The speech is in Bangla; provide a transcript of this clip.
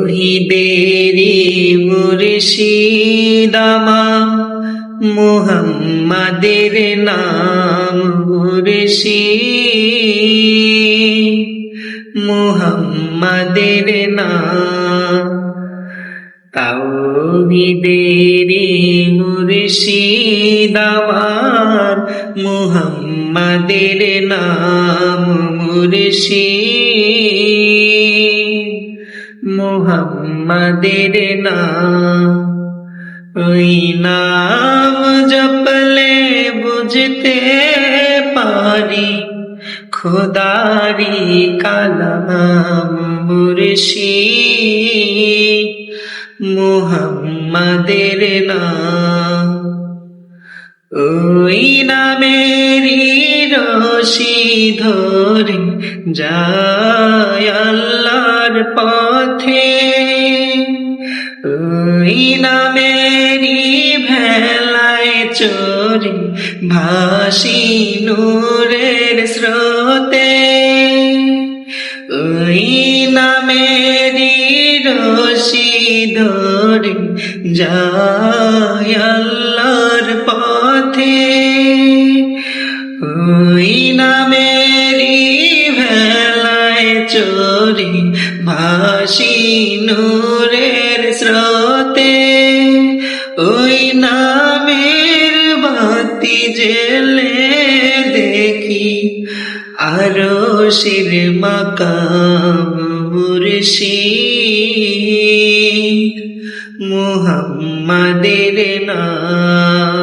তাওহিদেরি মুর্শিদামা মুহাম্মাদের নাম মুর্শি মুহাম্মাদের নাম তাওহিদেরি মুর্শিদামার মুহাম্মাদের নাম মুর্শিদ। মুহাম্মাদের নাম ওই নাম জপলে বুঝতে পারি খোদারি কালাম মুর্শি মোহাম্মদের নাম ওই নামেরই রশি ধরে যায় আল্লাহর পথে। ওই নামেরই ভেলায় চোরে ভাসি নূরের স্রোতে। ওই নামেরই রশি ধরে যায় পথে ওই নামেরই ভেলায় চোরে ভাসি নূরের স্রোতে। ওই নামের বাতি জেলে দেখি আরও শির মাকাম মুর্শিদ মুহাম্মাদের নাম